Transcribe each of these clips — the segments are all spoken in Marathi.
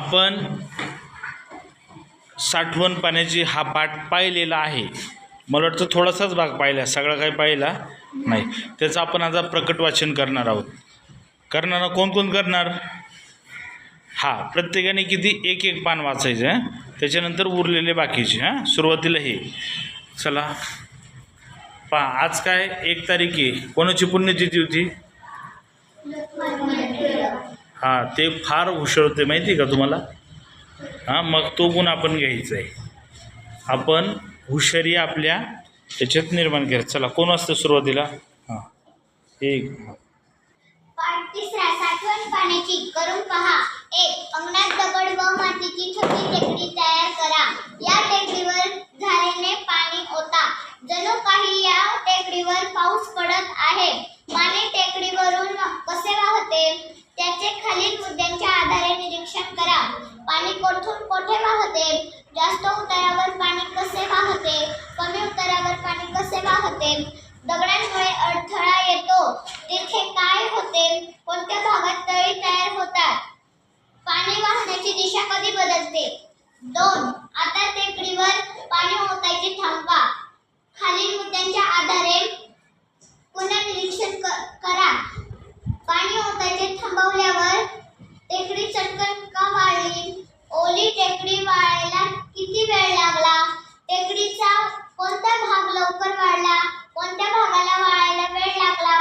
आपण साठवण पाण्याची हा पाठ पाहिलेला आहे. मला वाटतं थोडासाच भाग पाहिला सगळा काही पाहिला नाही. त्याचं आपण आता प्रकट वाचन करणार आहोत. करणार कोण कोण करणार? हा प्रत्येकाने किती एक एक पान वाचायचं आहे त्याच्यानंतर उरलेले बाकीचे हां? सुरुवातीला हे. चला. पा आज काय? एक तारीख आहे. कोणाची पुण्यतिथी होती? हां ते फार हुशार होते माहिती आहे का तुम्हाला? हां मग तो गुण आपण घ्यायचा आहे. आपण हुशारी आपल्या त्याच्यात निर्माण करायचं चला कोण असतं सुरुवातीला? हां. एक. पाठ तिसरा पाण्याची करून पहा. एक अंगणात दगड व मातीची छोटी टेकडी तयार करा. या टेकडीवर झालेले पाणी ओता. जणू काही या टेकडीवर पाऊस पडत आहे. पाणी टेकडीवरून कसे वाहते? त्याचे खालील मुद्द्यांच्या आधारे निरीक्षण करा. पाणी कोठून कोठे वाहते? जास्त उतारावर पाणी कसे वाहते? कमी उतारावर पाणी कसे वाहते? दगडांमुळे अडथळा येतो तेथे काय होते कोणत्या भागात तळी तयार होतात पाणी वाहण्याची दिशा कधी बदलते दोन आता टेकडीवर पाणी ओतायचे थांबवा खालील मुद्द्यांच्या आधारे पुनर्निरीक्षण क- करा पाणी ओतायचे थांबवल्यावर टेकडी चटकन का वाळली ओली टेकडी वाळायला किती वेळ लागला टेकडीचा कोणता भाग लवकर वाळला कोणत्या भागाला वाळायला वेळ लागला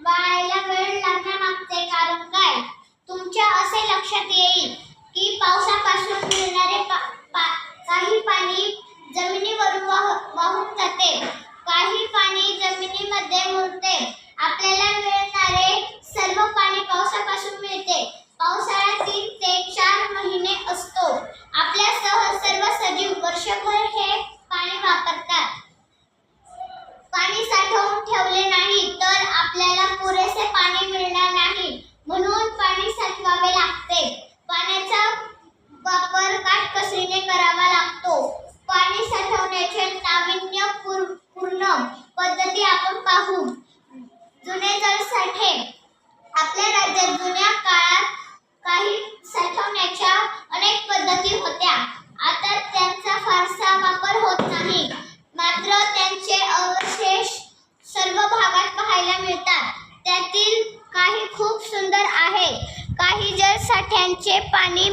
वाळायला वेळ लागण्यामागचे कारण काय तुमच्या असे लक्षात येईल की पावसापासून मिळणारे पा- पा- काही पाणी जमिनीवरून वाह- वाहून जाते काही पाणी जमिनीमध्ये मुरते आपल्याला मिळणारे सर्व पाणी पावसापासून मिळते पावसाळा तीन ते चार महिने असतो आपल्यासह सर्व सजीव वर्षभर हे पाणी वापरतात पाणी साठवून ठेवले नाही तर आपल्याला पुरेसे पाणी मिळणार नाही म्हणून पाणी साठवावे लागते पाण्याचा वापर काटकसरीने करावा लागतो पाणी साठवण्याचे नाविन्यपूर्ण पद्धती आपण पाहू. जुने जलसाठे. आपल्या राज्यात जुन्या काळात काही साठवण्याच्या अनेक पद्धती होत्या. आता त्यांचा फारसा वापर होत नाही. मात्र त्यांचे अवशेष सर्व भागात पाहायला मिळतात. त्यातील काही खूप सुंदर आहे. काही जलसाठ्यांचे पाणी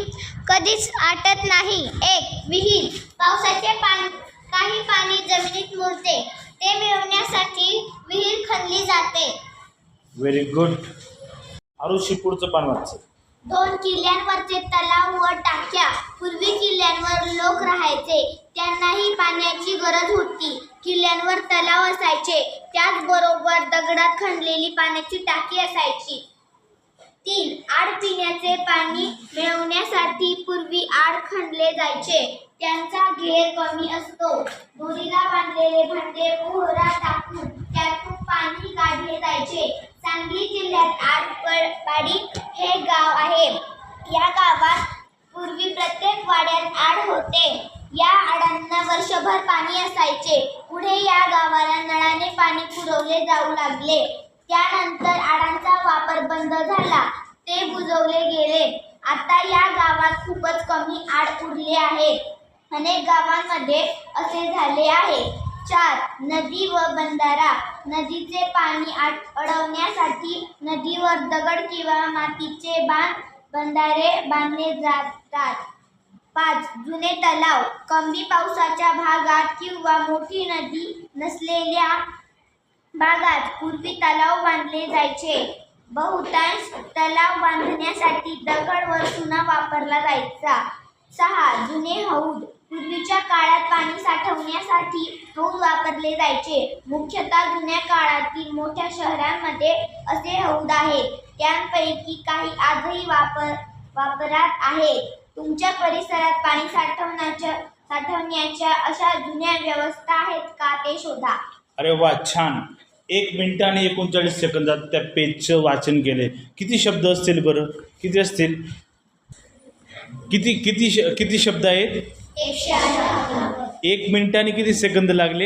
कधीच आटत नाही. एक विहीर. पावसाचे पाणी काही पाणी जमिनीत मुरते ते मिळवण्यासाठी विहीर खणली जाते. व्हेरी गुड आरुषी पुढचं पान वाचचं दोन किल्ल्यांवरचे तलाव व टाक्या पूर्वी किल्ल्यांवर लोक राहायचे त्यांनाही पाण्याची गरज होती. किल्ल्यांवर तलाव असायचे त्याचबरोबर दगडात खणलेली पाण्याची टाकी असायची. तीन आड पिण्याचे पाणी मिळवण्यासाठी पूर्वी आड खणले जायचे. त्यांचा घेर कमी असतो. दोरीला बांधलेले भांडे पोहरा टाकून त्यातून पाणी काढले जायचे. सांगली जिल्ह्यात आडपाडी हे गाव आहे. या गावात पूर्वी प्रत्येक वाड्यात आड होते. या आडांना वर्षभर पाणी असायचे. पुढे या गावाला नळाने पाणी पुरवले जाऊ लागले. त्यानंतर आडांचा वापर बंद झाला. ते बुजवले गेले. आता या गावात खूपच कमी आड उरले आहेत अनेक गावांमध्ये असे झाले आहे. चार नदी व बंधारा. नदीचे पाणी अडवण्यासाठी नदीवर दगड किंवा मातीचे बांध बंधारे बांधले जातात. पाच जुने तलाव. कमी पावसाच्या भागात किंवा मोठी नदी नसलेल्या भागात पूर्वी तलाव बांधले जायचे. बहुतांश तलाव बांधण्यासाठी दगड व चुना वापरला जायचा. सहा जुने हौद. पूर्वीच्या काळात पाणी साठवण्यासाठी हौद वापरले जायचे. मुख्यतः जुन्या काळातील मोठ्या शहरांमध्ये असे हौद आहेत त्यांपैकी काही आजही वापर वापरात आहे तुमच्या परिसरात पाणी साठवण्याच्या साठवण्याच्या अशा जुन्या व्यवस्था आहेत का ते शोधा. अरे वा छान. एक मिनिट आणि एकोणचाळीस सेकंदात त्या पेजचं वाचन केले किती शब्द असतील बरं? किती असतील? किती किती श किती शब्द आहेत? एक मिनिटाने किती सेकंद लागले?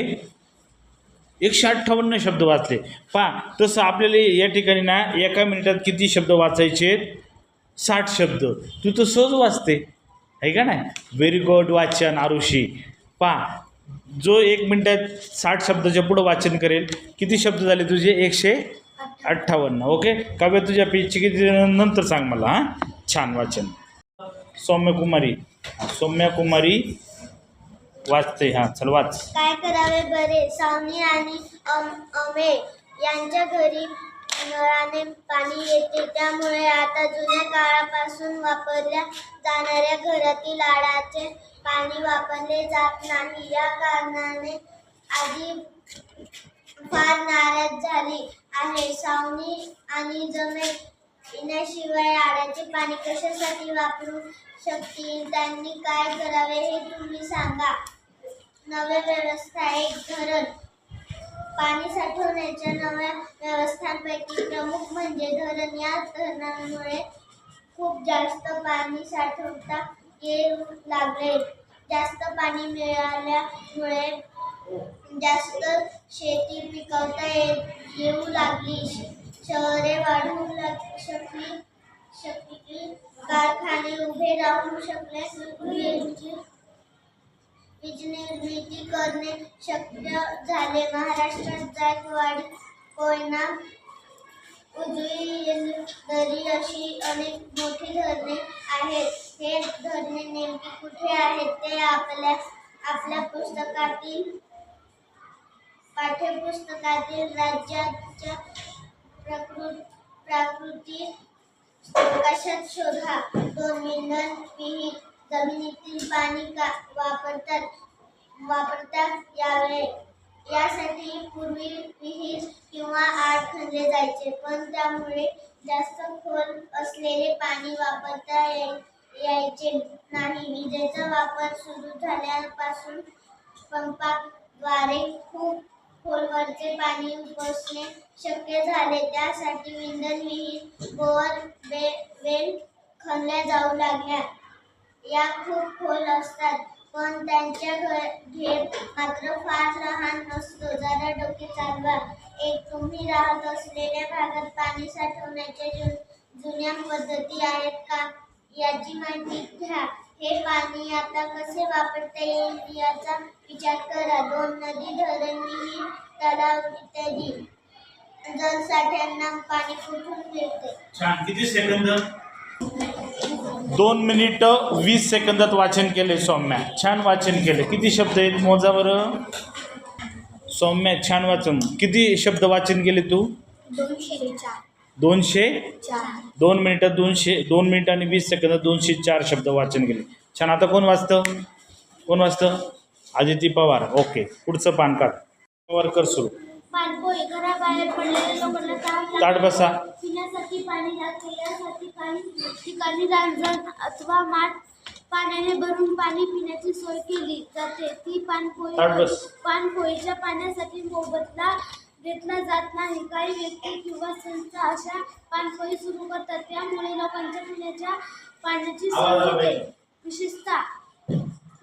एकशे अठ्ठावन्न शब्द वाचले. पा तसं आपल्याला या ठिकाणी ना एका मिनिटात किती शब्द वाचायचे साठ शब्द. तू तर सहज वाचते. आहे का नाही? व्हेरी गुड वाचन आरुषी. पहा जो एक मिनटात साठ शब्दाच्या पुढं वाचन करेल किती शब्द झाले तुझे? एकशे अठ्ठावन्न. ओके काव्य तुझ्या पेजची किती नंतर सांग मला हां? छान वाचन. सौम्य कुमारी सौम्या कुमारी वाचते हां चल वाच. काय करावे बरे? सावनी आणि अम अमे यांच्या घरी नळाने पाणी येते. त्यामुळे आता जुन्या काळापासून वापरल्या जाणाऱ्या घरातील आडाचे पाणी वापरले जात नाही. या कारणाने आधी फार नाराज झाली आहे. सावनी आणि जमे येण्याशिवाय आडाचे पाणी कशासाठी वापरू शकतील? त्यांनी काय करावे हे तुम्ही सांगा. नव्या व्यवस्था एक धरण. पाणी साठवण्याच्या नव्या व्यवस्थांपैकी प्रमुख म्हणजे धरण. या धरणामुळे खूप जास्त पाणी साठवता येऊ लागले. जास्त पाणी मिळाल्यामुळे जास्त शेती पिकवता येऊ लागली. शहरे वाढू शकली शकली. कारखाने उभे राहू शकले वीज निर्मिती करणे शक्य झाले. महाराष्ट्रात जायकवाडी कोयना उजवी दरी अशी अनेक मोठी धरणे आहेत. हे धरणे नेमकी कुठे आहेत ते आपल्या आपल्या पुस्तकातील पाठ्यपुस्तकातील राज्याच्या प्रकृत प्राकृतिक कशात शोधा. दोन इंधन विहीर जमिनीतील पाणी का वापरतात वापरता यावे यासाठी पूर्वी विहीर किंवा आड खणले जायचे पण त्यामुळे जास्त खोल असलेले पाणी वापरता यायचे नाही. विजेचा वापर सुरू झाल्यापासून पंपाद्वारे खूप खोलवरचे पाणी उपसणे शक्य झाले त्यासाठी विंधन विहीर बोअर बे वेल खणल्या जाऊ लागल्या. या खूप खोल असतात पण त्यांच्या घ- घेर मात्र फार लहान असतो जरा डोके चालवा. एक तुम्ही राहत असलेल्या भागात पाणी साठवण्याच्या जुन जुन्या पद्धती आहेत का? याची माहिती घ्या. हे पाणी आता कसे वापरता येईल याचा विचार करा. दोन नदी धरण विहीर तलाव इत्यादी जलसाठ्यांना पाणी कुठून मिळते? छान. किती सेकंद? दोन मिनिटं वीस सेकंदात वाचन केले सौम्या. छान वाचन केले किती शब्द आहेत मोजा बरं सौम्या छान वाचन. किती शब्द वाचन केले तू? दोनशे चार. दोनशे दोन मिनिटात दोनशे दोन मिनिटं आणि वीस सेकंदात दोनशे चार शब्द वाचन केले. छान. आता कोण वाचतं? कोण वाचतं? आदिती पवार. ओके. पुढचं पान काढ. पवार कर सुरू. ताट बसा. पाण्याने भरून पाणी पिण्याची सोय केली जाते. ती बस. पाणपोईच्या पाण्यासाठी मोबदला घेतला जात नाही. काही व्यक्ती किंवा संस्था अशा पाणपोई सुरू करतात. त्यामुळे लोकांच्या पिण्याच्या पाण्याची सोय होते पाहिजे. विशेषतः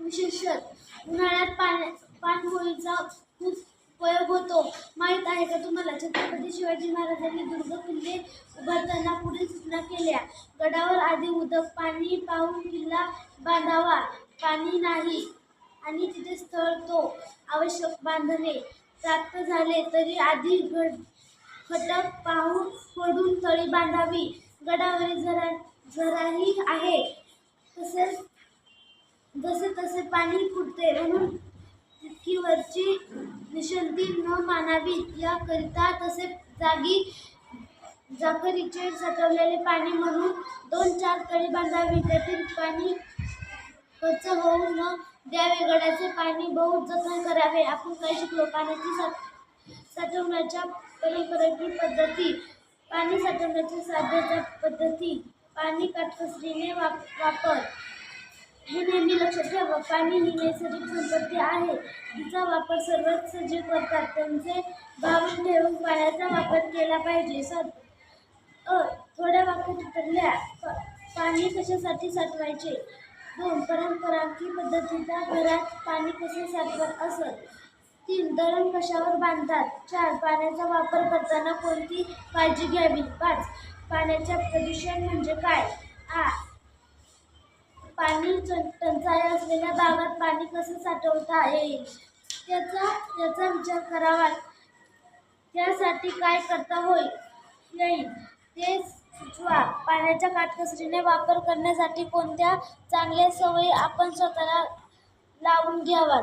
विशेषत उन्हाळ्यात पाण्या पाणपोईचा खूप उपयोग होतो. माहीत आहे का तुम्हाला? छत्रपती शिवाजी महाराजांनी दुर्ग किल्ले उभारताना पुढील सूचना केल्या. गडावर आधी उदक पाणी पाहून किल्ला बांधावा. पाणी नाही आणि तिथे स्थळ तो आवश्यक बांधणे प्राप्त झाले तरी आधी गड खटक पाहून फोडून तळी बांधावी. गडावरील जरा जराही आहे. तसेच जसे तसे पाणी फुटते म्हणून तितकीवरची निशंती न मानावी. याकरिता तसे जागी जाखरीचे साठवलेले पाणी म्हणून दोन चार तळी बांधावी. त्यातील पाणी स्वच्छ होऊ न द्यावे गडाचे पाणी बहुत जतन करावे. आपण काय शिकलो पाण्याची साठवण्याच्या परंपरेची पद्धती पाणी साठवण्याच्या साध्याच्या पद्धती पाणी काटकसरीने वाप वापर. हे नेहमी लक्षात ठेवा पाणी ही नैसर्गिक संपत्ती आहे. तिचा वापर सर्वच सजीव करतात त्यांचे भाव ठेवून पाण्याचा वापर केला पाहिजे. स थोड्या वाक्यात उतरल्या प- पाणी कशासाठी साठवायचे? हो, दोन परंपरागती पद्धतीचा घरात पाणी कसे साठवत असत? तीन धरण कशावर बांधतात? चार पाण्याचा वापर करताना कोणती काळजी घ्यावी? पाच पाण्याचे प्रदूषण म्हणजे काय? आ पाणी टंचाई असलेल्या भागात पाणी कसं साठवता येईल? त्याचा याचा विचार करावा. त्यासाठी काय करता होईल येईल. ते सुचवा. पाण्याचा काटकसरीने वापर करण्यासाठी कोणत्या चांगल्या सवयी आपण स्वतःला लावून घ्यावात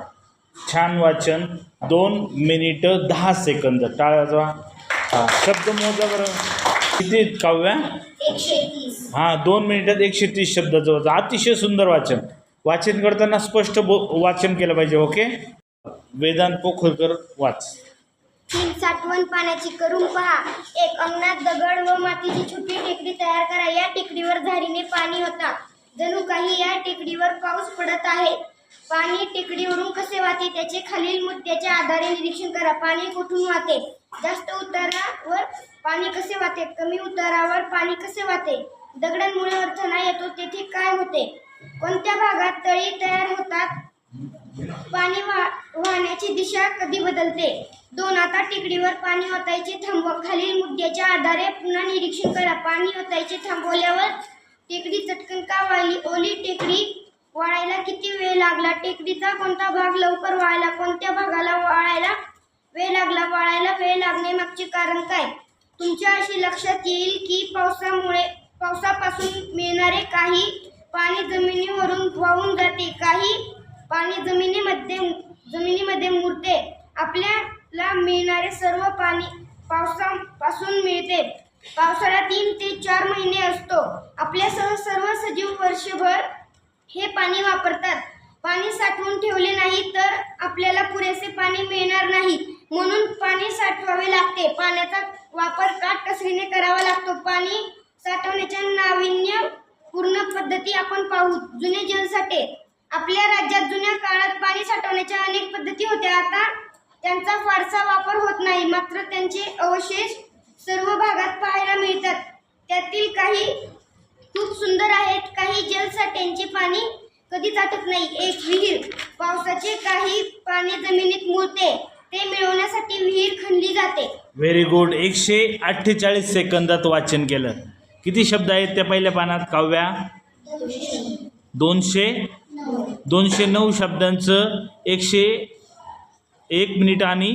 छान वाचन. दोन मिनिटं दहा सेकंद. टाळाचा हा शब्द मोजा बरं. किती काव्या? हां दोन मिनिटात एकशे तीस शब्दाचं वाचन अतिशय सुंदर वाचन. वाचन करताना स्पष्ट बो वाचन केलं पाहिजे ओके? वेदांत पोखरकर वाच. तीन साठवण पाण्याची करून पहा. एक अंगणात दगड व मातीची छोटी टेकडी तयार करा. या टेकडीवर झारीने पाणी होता. जणू काही या टेकडीवर पाऊस पडत आहे. पाणी टेकडीवरून कसे वाहते त्याचे खालील मुद्द्याच्या आधारे निरीक्षण करा. पाणी कुठून वाहते? जास्त उतारावर पाणी कसे वाहते? कमी उतारावर पाणी कसे वाहते? दगडांमुळे अडथळा येतो. तेथे काय होते? कोणत्या भागात तळी तयार होतात? पाणी वाहण्याची दिशा कधी बदलते? दोन आता टेकडीवर पाणी ओतायचे थांबवा. खालील मुद्द्याच्या आधारे पुन्हा निरीक्षण करा. पाणी ओतायचे थांबवल्यावर टेकडी चटकन का वाळली? ओली टेकडी वाळायला किती वेळ लागला? टेकडीचा कोणता भाग लवकर वाळला कोणत्या भागाला वाळायला वेळ लागला? वाळायला वेळ लागणे मागचे कारण काय? तुमच्या अशी लक्षात येईल की पावसामुळे पावसापासून मिळणारे काही पाणी जमिनीवरून वाहून जाते काही पाणी जमिनीमध्ये जमिनीमध्ये मुरते. आपल्या ला मिळणारे सर्व पाणी पावसापासून मिळते. पावसाळा तीन ते चार महिने असतो. आपल्यासह सर्व सजीव वर्षभर हे पाणी वापरतात. पाणी साठवून ठेवले नाही तर आपल्याला पुरेसे पाणी मिळणार नाही. म्हणून पाणी साठवावे लागते. पाण्याचा वापर काटकसरीने करावा लागतो. पाणी साठवण्याच्या नाविन्य पूर्ण पद्धती आपण पाहू. जुने जलसाठे. आपल्या राज्यात जुन्या काळात पाणी साठवण्याच्या अनेक पद्धती होत्या. आता त्यांचा फारसा वापर होत नाही. मात्र त्यांचे अवशेष सर्व भागात पाहायला मिळतात. त्यातील काही खूप सुंदर आहेत काही जलसाठ्यांचे पाणी कधीच आटत नाही. एक विहीर पावसाचे काही पाणी जमिनीत मुरते. ते मिळवण्यासाठी विहीर खणली जाते. व्हेरी गुड एकशे अठ्ठेचाळीस सेकंदात वाचन केलं. किती शब्द आहेत त्या पहिल्या पानात? काव्या? दोनशे? दोनशे नऊ शब्दांचं एकशे एक मिनिट आणि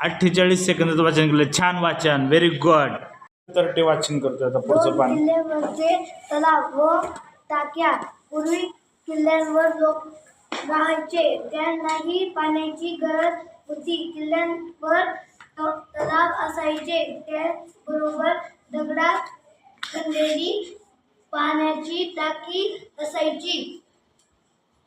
अठ्ठेचाळीस सेकंदाचं वाचन केलं. छान वाचन. व्हेरी गुड तर ते वाचन करतो आता पुढचं पान. किल्ल्यांवरचे तलाव व टाक्या. पूर्वी किल्ल्यांवर लोक राहायचे. त्यांनाही पाण्याची गरज होती. किल्ल्यांवर तलाव असायचे. त्याचबरोबर दगडात खणलेली पाण्याची टाकी असायची.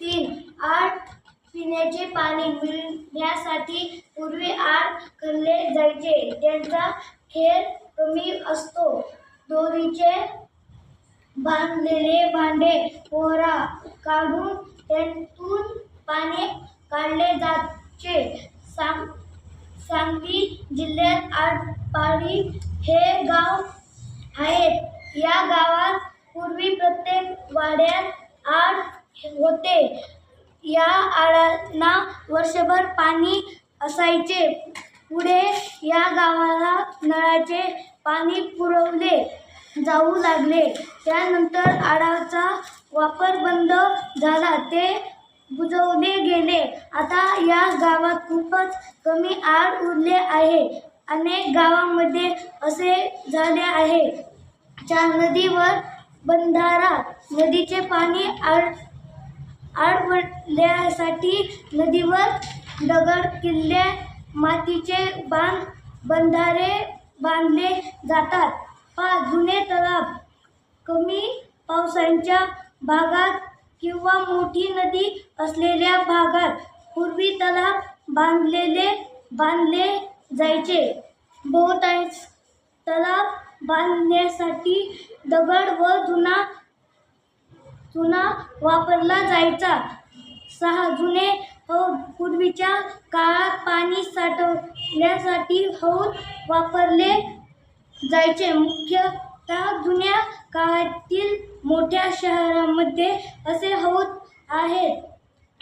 तीन आठ पिण्याचे पाणी मिळण्यासाठी पूर्वी आड खणले जायचे. त्यांचा खेळ कमी असतो. दोरीचे बांधलेले भांडे पोहरा काढून त्यातून पाणी काढले जायचे. सांग सांगली जिल्ह्यात आटपाडी हे गाव आहेत. या गावात पूर्वी प्रत्येक वाड्यात आड होते. या आळांना वर्षभर पाणी असायचे. पुढे या गावाला नळाचे पाणी पुरवले जाऊ लागले. त्यानंतर आळाचा वापर बंद झाला. ते बुजवले गेले. आता या गावात खूपच कमी आड उरले आहे. अनेक गावांमध्ये असे झाले आहे. त्या नदीवर बंधारा नदीचे पाणी आड आडवण्यासाठी नदीवर दगड किल्ले मातीचे बांध बंधारे बांधले जातात. पाच जुने तलाव कमी पावसाच्या भागात किंवा मोठी नदी असलेल्या भागात पूर्वी तलाव बांधलेले बांधले जायचे. बहुतांश तलाव बांधण्यासाठी दगड व जुना चुना वापरला जायचा. सहा जुने हौद पूर्वीच्या काळात पाणी साठवण्यासाठी हौद वापरले जायचे. मुख्यतः जुन्या काळातील मोठ्या शहरामध्ये असे हौद आहेत.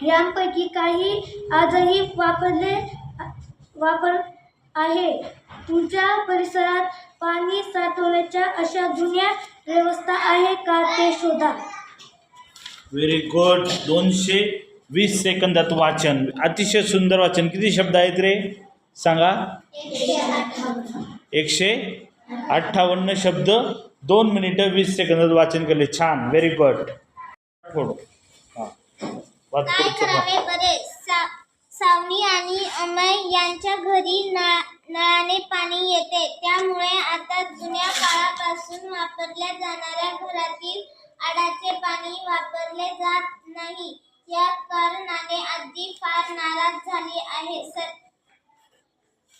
यांपैकी काही आजही वापरले वापर आहे. तुमच्या परिसरात पाणी साठवण्याच्या अशा जुन्या व्यवस्था आहे का ते शोधा. व्हेरी गुड दोनशे वीस सेकंदात वाचन. अतिशय सुंदर वाचन. किती शब्द आहेत रे? सांगा. एकशे अठ्ठावन्न शब्द. दोन मिनिटं वीस सेकंदात वाचन केले. छान. व्हेरी गुड थोडं हां. वाच काय पुढचं वाच. करावे बरे? सा- सावनी आणि अमय यांच्या घरी नळा नळाने पाणी येते. त्यामुळे आता जुन्या काळापासून वापरल्या जाणाऱ्या घरातील आडाचे पाणी वापरले जात नाही. या कारणाने आजी फार नाराज झाली आहे. सर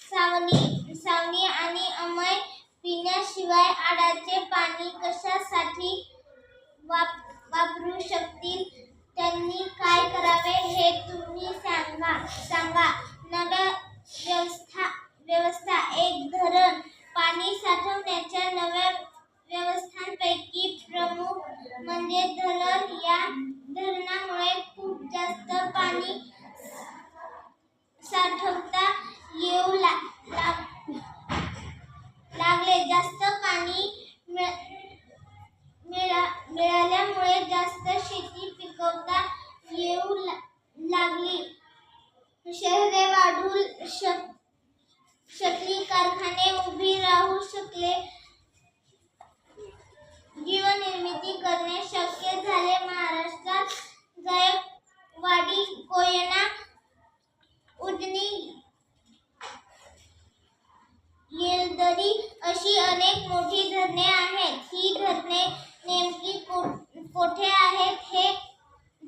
सावनी सावनी आणि अमय पिण्याशिवाय आडाचे पाणी कशासाठी वाप वापरू शकतील? त्यांनी काय करावे हे तुम्ही सांगा सांगा. नव्या व्यवस्था व्यवस्था एक धरण पाणी साठवण्याच्या नव्या व्यवस्थांपैकी प्रमुख म्हणजे धरण या धरणामुळे खूप जास्त पाणी साठवता येऊ ला, ला- लागले. जास्त पाणी मिळ- मिळा मिळाल्यामुळे जास्त शेती पिकवता येऊ ला- लागली. शहरे वाढू शक शकली. कारखाने उभी राहू शकले. जीवनिर्मिती करणे शक्य झाले. महाराष्ट्रात जायकवाडी कोयना उजनी येलदरी अशी अनेक मोठी धरणे आहेत. ही धरणे नेमकी कोठे आहेत हे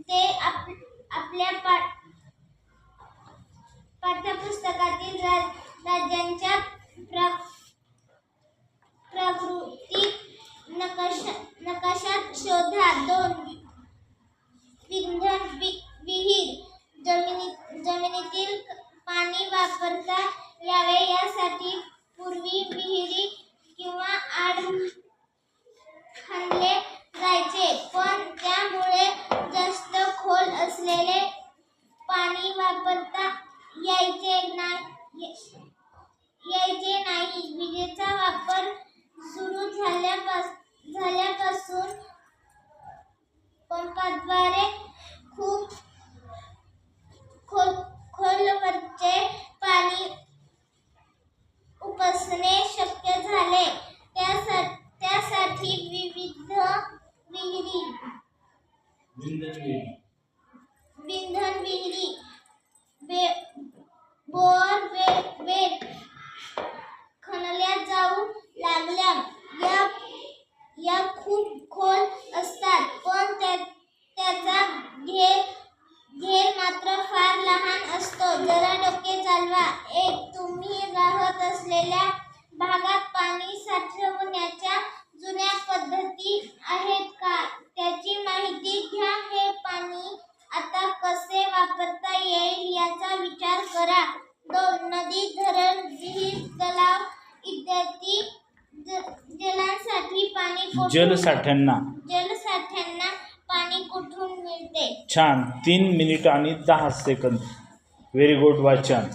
ते आप, आपल्या पाठ्यपुस्तकातील रा- राज्यांच्या प्र, प्राकृतिक नकाशा नकाशात शोधा दोन विंधन वि- विहीर जमिनी जमिनीतील पाणी वापरता यावे यासाठी पूर्वी विहिरी किंवा आड खणले जायचे पण त्यामुळे जास्त खोल असलेले पाणी वापरता यायचे नाही यायचे नाही विजेचा वापर सुरू झाल्यापास झाल्यापासून पंपाद्वारे खूप खोल खोलवरचे पाणी उपसणे शक्य झाले त्यासा त्यासाठी विविध विहिरी विंधन विहिरी बे बोर वे वेल खणल्या जाऊ लागल्या या या खूप खोल असतात पण त्या त्याचा घेर घेर मात्र फार लहान असतो. जरा डोके चालवा. एक तुम्ही राहत असलेल्या भागात पाणी साठवण्याच्या जुन्या पद्धती आहेत का? त्याची माहिती घ्या. हे पाणी आता कसे वापरता येईल याचा विचार करा. दोन नदी धरण विहीर तलाव इत्यादी ज- जलांसाठी पाणी जलसाठ्यांना जलसाठ्यांना पाणी कुठून मिळते छान तीन मिनिट आणि दहा सेकंद व्हेरी गुड वाचन.